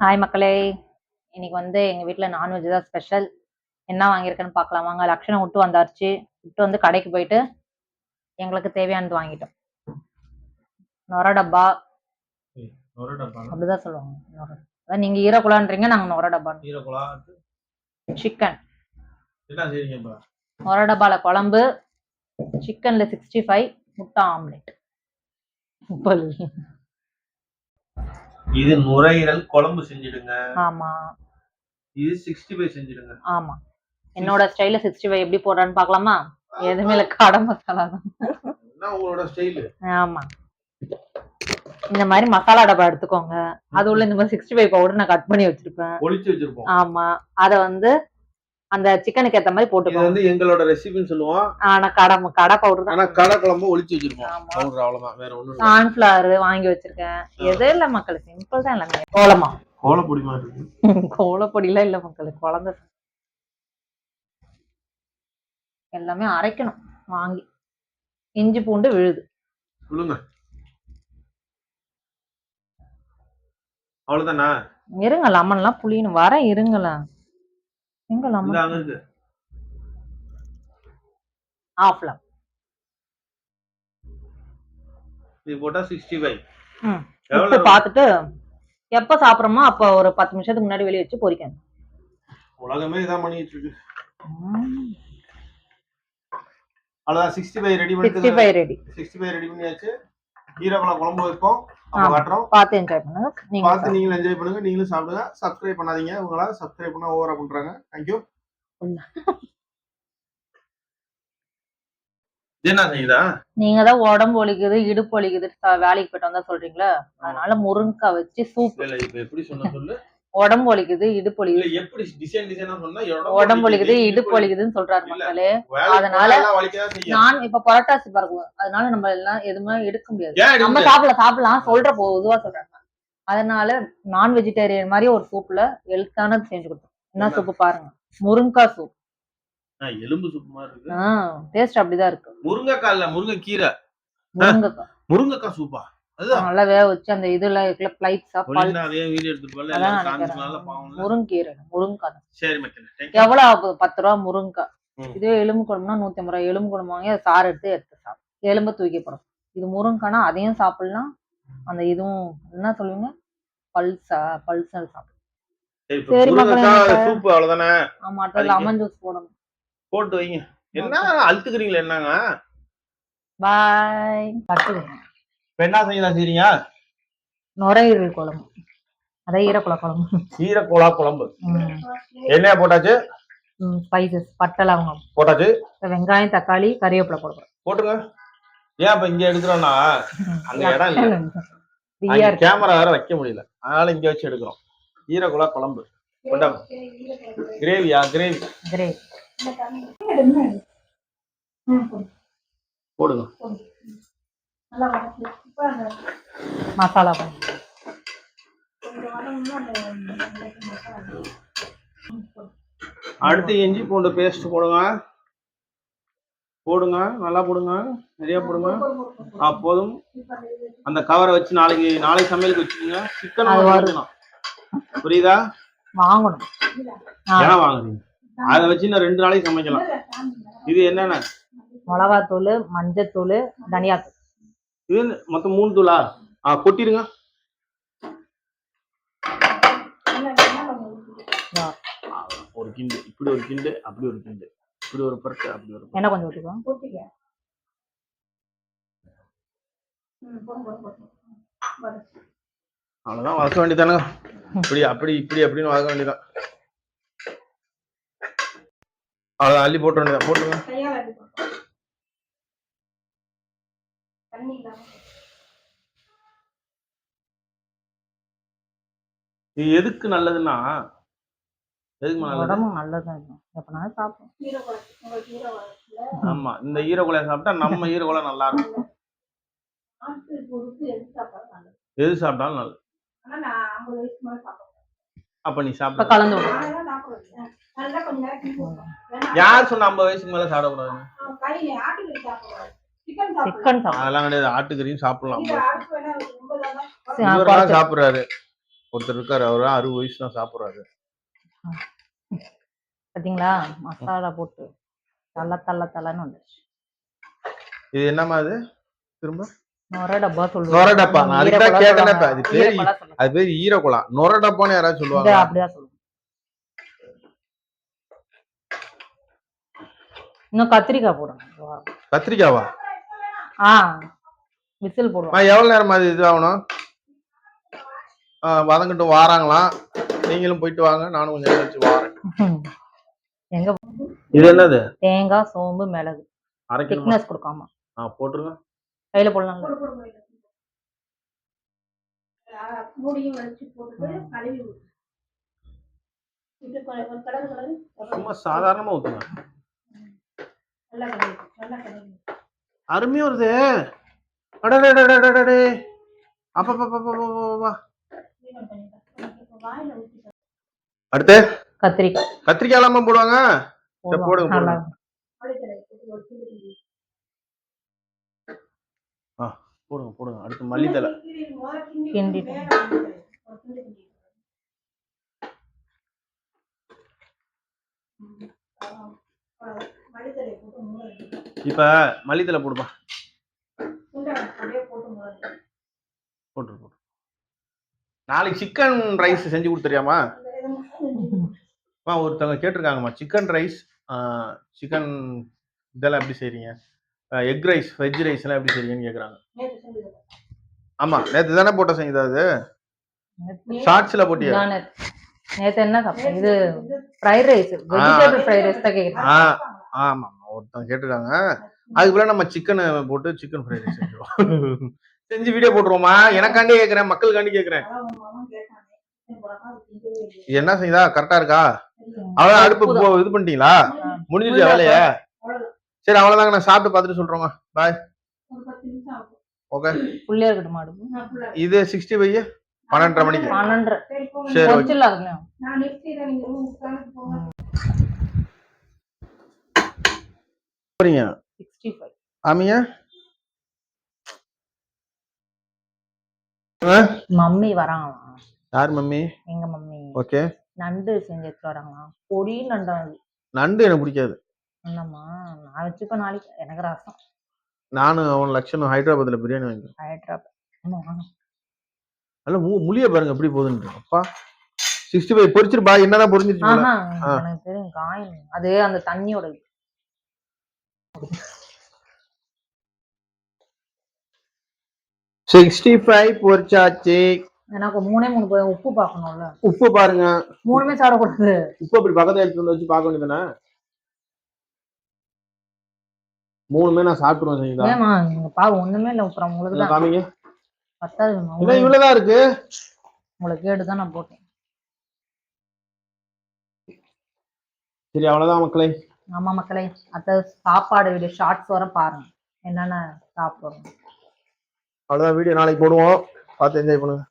Hi மக்களே. இன்னைக்கு வந்து எங்க வீட்ல நான்வெஜ் தான் ஸ்பெஷல் என்ன வாங்கியிருக்கேன்னு பார்க்கலாம்? வாங்க லக்ஷணம் விட்டு வந்தாச்சு. விட்டு வந்து கடைக்கு போயிட்டு எங்களுக்கு தேவையானது வாங்கிட்டோம். நொர டப்பா. அப்படிதான் சொல்லுவாங்க. நொர. அதான் நீங்க ஈரக்குலான்றீங்க நாங்க நொர டப்பா. சிக்கன் நொர டப்பால குழம்பு சிக்கன்ல சிக்ஸ்டி ஃபைவ் முட்டை ஆம்லெட் இது நுரையீரல் குழம்பு செஞ்சிடுங்க. ஆமா. இது சிக்ஸ்டி ஃபைவ் செஞ்சிடுங்க. ஆமா. என்னோட ஸ்டைல சிக்ஸ்டி ஃபைவ் எப்படி போடுறான்னு பார்க்கலாமா? எதுவுமே இல்லை கடை மசாலா தான். என்ன உங்களோட ஸ்டைல் ஆமா. இந்த மாதிரி மசாலா டப்பா எடுத்துக்கோங்க. அது உள்ள இந்த மாதிரி சிக்ஸ்டி ஃபைவ் பவுடர் நான் கட் பண்ணி வச்சிருப்பேன். ஒளிச்சு வச்சிருப்போம். ஆமா. அத வந்து அந்த சிக்கனுக்கு ஏத்த மாதிரி இது போட்டுக்கோங்க வந்து எங்களோட ரெசிபின்னு சொல்லுவோம். ஆனா கடை கடை பவுடர் ஆனா கடை குழம்பு ஒளிச்சு வச்சிருப்போம். ஆமா. பவுடர் அவ்வளவுதான். வேற ஒண்ணும் கார்ன்ஃபிளவர் வாங்கி வச்சிருக்கேன். எதுவும் இல்ல மக்கள் சிம்பிள் தான் எல்லாமே. கோலமா? கோலப்பொடி மாதிரி இருக்கு. கோலப்பொடிலாம் இல்ல மக்கள் குழந்தை எல்லாமே அரைக்கணும் வாங்கி. இஞ்சி பூண்டு விழுது. சொல்லுங்க அவ்வளவுதானா? இருங்க லெமன்லாம் புளியணும் வர இருங்களேன் எங்க லெமன் அங்க இருக்கு லெமன் இது போட்டா சிக்ஸ்டி ஃபைவ் ம். எவ்வளவு உப்பு பார்த்துட்டு எப்ப சாப்பிடுறோமோ அப்ப ஒரு பத்து நிமிஷத்துக்கு முன்னாடி வெளியே வச்சு பொரிக்கணும் உலகமே இதான் பண்ணிட்டு இருக்கு. ம். அவ்வளவுதான் சிக்ஸ்டி ஃபைவ் ரெடி சிக்ஸ்டி பண்ணிட்டு five ready sixty five ready பண்ணியாச்சு. ஈரப்பழம் குழம்பு வைப்போம். பார்த்து என்ஜாய் பண்ணுங்க. நீங்க பார்த்து நீங்களும் என்ஜாய் பண்ணுங்க. நீங்களும் சாப்பிடுங்க. சப்ஸ்கிரைப் பண்ணாதீங்க. உங்களால சப்ஸ்கிரைப் பண்ணா ஓவரா பண்றாங்க. தேங்க்யூ நீங்க தான் உடம்பு வலிக்குது இடுப்பு வலிக்குது ச- வேலைக்கு போயிட்டு வந்தா சொல்றீங்களா? அதனால முருங்கக்காய் வச்சு சூப் எப்படி சொன்ன சொல்லு? உடம்பு வலிக்குது இடுப்பு வலிக்குது. எப்படி டிசைன் டிசைனா சொன்னா உடம்பு வலிக்குது இடுப்பு வலிக்குதுன்னு சொல்றாரு. மக்களே. அதனால நான் இப்ப புரட்டாசி பறக்கும் அதனால நம்ம எல்லாம் எதுவுமே எடுக்க முடியாது. நம்ம சாப்பிடலாம் சாப்பிடலாம். சொல்ற பொதுவா சொல்றாங்க அதனால நான் வெஜிடேரியன் மாதிரி ஒரு சூப்ல ஹெல்த்தானது செஞ்சு கொடுத்தோம். என்ன? சூப்பு பாருங்க. முருங்கக்காய் சூப் எலும்பு சூப்பு மாதிரி இருக்கு. டேஸ்ட் அப்படிதான் இருக்கு. முருங்கைக்காய் இல்ல முருங்கைக்கீரை. முருங்கக்காய். முருங்கைக்காய் சூப்பா நல்லா வேக வச்சு அந்த இதுல இருக்குல்ல பிளைட்ஸா அதே வீடியோ எடுத்துட்டு போல முருங்கீரை. சரி எவ்வளவு ஆகுது? பத்து ரூபா முருங்கக்காய். இதுவே எலும்பு குழம்புனா நூத்தி ஐம்பது ரூபா. எலும்பு குழம்பு வாங்கி சாறு எடுத்து எடுத்து சாப்பிடும் எலும்பு தூக்கி போடும். இது முருங்கைக்கானா அதையும் சாப்பிடலாம். அந்த இதுவும் என்ன சொல்லுவீங்க? பல்சா பல்சல் சாப்பிடும் சரி அவ்வளவுதானே? ஆமா அடுத்து அதுக்கு- லெமன் ஜூஸ் போடணும். போட்டு வைங்க. என்ன அழுத்துக்கிறீங்களா என்னங்க? பாய் இப்ப என்ன செய்யலாம் செய்றீங்க? நுரையீரல் குழம்பு. அதான் ஈரக்குழ குழம்பு. ஈரக்கோலா குழம்பு. எண்ணெய போட்டாச்சு? ஸ்பைசஸ் பட்டை லவங்கம். போட்டாச்சு? வெங்காயம் தக்காளி கறிவேப்பிலை போடுறோம். போட்டுங்க ஏன் இப்ப இங்க எடுக்கிறோம்னா? அங்க இடம் இல்ல. ஃப்ரீயா இருக்கு கேமரா வேற வைக்க முடியல. அதனால இங்க வச்சு எடுக்கிறோம். ஈரக்குலா குழம்பு. கொண்டாங்க கிரேவியா? கிரேவி. கிரேட் போடுங்க. மசாலா பண்ணி அடுத்து இஞ்சி பூண்டு பேஸ்ட் போடுங்க. போடுங்க நல்லா போடுங்க நிறைய போடுங்க. ஆ போதும். அந்த கவரை வச்சு நாளைக்கு நாளைக்கு சமையலுக்கு வச்சுக்கோங்க. சிக்கன். வைக்கணும் புரியுதா? வாங்கணும். ஏன் வாங்குறீங்க. அதை வச்சு நான் ரெண்டு நாளைக்கு சமைக்கலாம். இது என்னென்ன? மிளகாத்தூள் மஞ்சத்தூள் தனியாத்தூள். இது? மொத்தம் மூணு தூளா? ஆ கொட்டிருங்க ஒரு கிண்டு. இப்படி ஒரு கிண்டு அப்படி ஒரு கிண்டு. இப்படி ஒரு பருத்து அப்படி ஒரு. என்ன கொஞ்சம் ஊற்றிக்குவோம் அவ்வளவுதான் வதக்க வேண்டியதானே இப்படி அப்படி இப்படி அப்படின்னு வதக்க வேண்டியதான் அவ்வளவுதான் அள்ளி போட்டு வேண்டியதான் போட்டுருங்க. இது எதுக்கு நல்லதுன்னா எதுக்கு நல்லது? உடம்பு நல்லதுதான் இருக்கும் எப்பனாலும் சாப்பிடும் ஆமா இந்த ஈரக்குலைய சாப்பிட்டா நம்ம ஈரக்குலை நல்லா இருக்கும். எது சாப்பிட்டாலும் நல்லது. அப்ப நீ சாப்பிட. கலந்து யார் சொன்ன ஐம்பது வயசுக்கு மேல சாப்பிடக்கூடாது. சிக்கன் அதெல்லாம் கிடையாது. ஆட்டுக்கறியும் சாப்பிடலாம். சாப்பிடுறாரு. ஒருத்தர் இருக்காரு. அவரு அறுபது வயசு தான் சாப்பிடுறாரு. பாத்தீங்களா? மசாலா போட்டு தள்ள தள்ள தள்ளன்னு வந்துருச்சு. இது என்னம்மா அது? திரும்ப? நொர டப்பா சொல்லுவாங்க நான் கேட்டேனே. அது பேரு. அது பேர் டப்பான்னு யாராவது சொல்லுவாங்க அப்படிதான் சொல்லுவாங்க. இன்னும் கத்திரிக்காய் போடணும் கத்திரிக்காவா? ஆ விசில் போடுவோம் ஆ, எவ்வளவு நேரம் அது இது ஆகணும் ஆ, வதங்கிட்டு வாராங்களாம். நீங்களும் போயிட்டு வாங்க நானும் கொஞ்சம் நேரம் கழிச்சு வாரேன். எங்க இது என்னது? தேங்காய் சோம்பு மிளகு. திக்னஸ் கொடுக்காம. ஆ போட்டுருங்க. கையில போடலாம் வச்சு சும்மா சாதாரணமா ஊத்துங்க. நல்லா கழுவி நல்லா கழுவி அருமையா வருது. வாயில ஊத்திட்டேன். அடுத்து? கத்திரிக்காய். கத்திரிக்காய் இல்லாம போடுவாங்க. போடுங்க, போடுங்க. போடுங்க போடுங்க. அடுத்து மல்லித்தலை மல்லித்தலை போட்டு இப்ப மல்லித்தலை போடுப்பா. குண்டை அப்படியே போட்டு மூட போட்டு நாளைக்கு சிக்கன் ரைஸ் செஞ்சு கொடுத்துறியாமா ஒருத்தவங்க கேட்டிருக்காங்கம்மா. சிக்கன் ரைஸ் சிக்கன் இதெல்லாம் எப்படி செய்றீங்க? எக் ரைஸ் வெஜ் ரைஸ் எல்லாம் எப்படி செய்றீங்கன்னு செஞ்சது ஆமா நேத்து தானே போட்ட செஞ்சதா அது? ஷார்ட்ஸ்ல போட்டியா? நேத்து. என்ன இது fried rice vegetable fried rice தான் கேக்குறேன். ஆ ஆமா ஒருத்தவங்க கேட்டிருக்காங்க அதுக்குள்ள நம்ம சிக்கன் போட்டு சிக்கன் ஃப்ரைட் ரைஸ் செஞ்சுருவோம். செஞ்சு வீடியோ போட்டுருவோமா? எனக்காண்டி கேக்குறேன் மக்களுக்காண்டி. இது என்ன செய்யுதா கரெக்டா இருக்கா? சரியா? அவ்வளவு அடுப்பு. போ- இது பண்ணிட்டீங்களா? ஆ. முடிஞ்சிருச்சு வேலைய. சரி அவ்வளவுதாங்க. நான் சாப்பிட்டு பார்த்துட்டு சொல்றோங்க பாய் ஓகே புள்ளியா இருக்கட்டும் மாடு இது சிக்ஸ்டி ஃபைவ் பன்னெண்டரை மணிக்கு. பன்னெண்டரை. சரி, ஓகே. போறீங்க? ஆமியா? மம்மி வராங்களாம் யார் மம்மி? எங்க மம்மி. ஓகே. நண்டு செஞ்சு எடுத்துட்டு வராங்களாம் பொடி நண்டா நண்டு எனக்கு பிடிக்காது. என்னம்மா? நான் வச்சுப்பேன் நாளைக்கு. எனக்கு ரசம். நானும் அவன் லட்சணம் ஹைதராபாத்ல பிரியாணி வாங்கி ஆமா. நல்ல மு முழிய பாருங்க எப்படி போகுதுன்னு அப்பா சிக்ஸ்டி ஃபைவ் பொரிச்சிருப்பா என்னதான் பொரிஞ்சிருச்சு. எனக்கு தெரியும் காயம் அது அந்த தண்ணியோட. சிக்ஸ்டி ஃபைவ் பொரிச்சாச்சு எனக்கு மூணே மூணு பே- உப்பு பார்க்கணும்ல. உப்பு பாருங்க. மூணுமே சாப்பிடக்கூடாது உப்பு அப்படி பக்கத்துல எடுத்து வந்து வச்சு பார்க்க வேண்டியதானே மூணுமே நான் சாப்பிட்டுருவேன் சரிங்களா? ஏமா நீங்க பாரு ஒண்ணுமே இல்ல அப்புறம் உங்களுக்கு தான். காமிங்க. பத்தாது உங்களுக்கு இவ்வளவுதான் இருக்கு. உங்களுக்கு கேடு தான் நான் போட்டேன். சரி அவ்வளவுதான் மக்களே. ஆமா மக்களே அத்த சாப்பாடு வீடியோ ஷார்ட்ஸ் வர பாருங்க. என்னென்ன சாப்பிடுறோம் அவ்வளவுதான் வீடியோ நாளைக்கு போடுவோம். பார்த்து என்ஜாய் பண்ணுங்க.